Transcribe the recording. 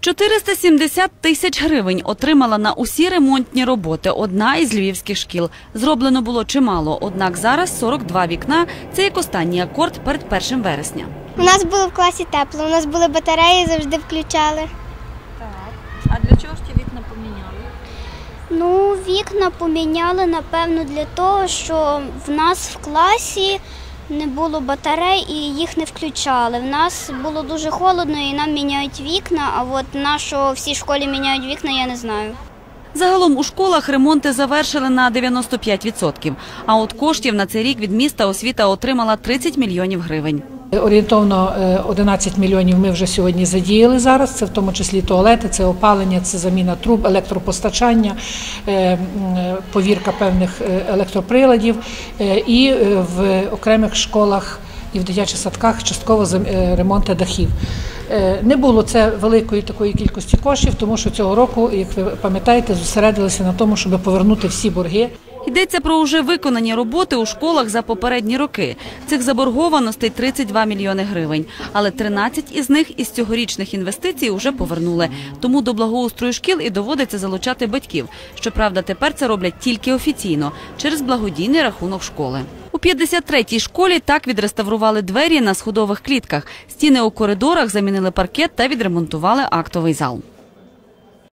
470 тисяч гривень отримала на усі ремонтні роботи одна із львівських шкіл. Зроблено було чимало, однак зараз 42 вікна – це як останній акорд перед 1 вересня. У нас було в класі тепло, у нас були батареї, завжди включали. Так. А для чого ж ті вікна поміняли? Ну, вікна поміняли, напевно, для того, що в нас в класі не було батарей і їх не включали. В нас було дуже холодно і нам міняють вікна, а от на що всій школі міняють вікна, я не знаю. Загалом у школах ремонти завершили на 95%. А от коштів на цей рік від міста освіта отримала 30 мільйонів гривень. Орієнтовно е, 11 мільйонів ми вже сьогодні задіяли зараз. Це в тому числі туалети, це опалення, це заміна труб, електропостачання, е, е, повірка певних е, електроприладів. Е, І е, в окремих школах і в дитячих садках частково е, ремонти дахів. Е, Не було це великої такої кількості коштів, тому що цього року, як ви пам'ятаєте, зосередилися на тому, щоб повернути всі борги. Йдеться про уже виконані роботи у школах за попередні роки. Цих заборгованостей 32 мільйони гривень. Але 13 із них із цьогорічних інвестицій уже повернули. Тому до благоустрою шкіл і доводиться залучати батьків. Щоправда, тепер це роблять тільки офіційно через благодійний рахунок школи. У 53-й школі так відреставрували двері на сходових клітках. Стіни у коридорах замінили паркет та відремонтували актовий зал.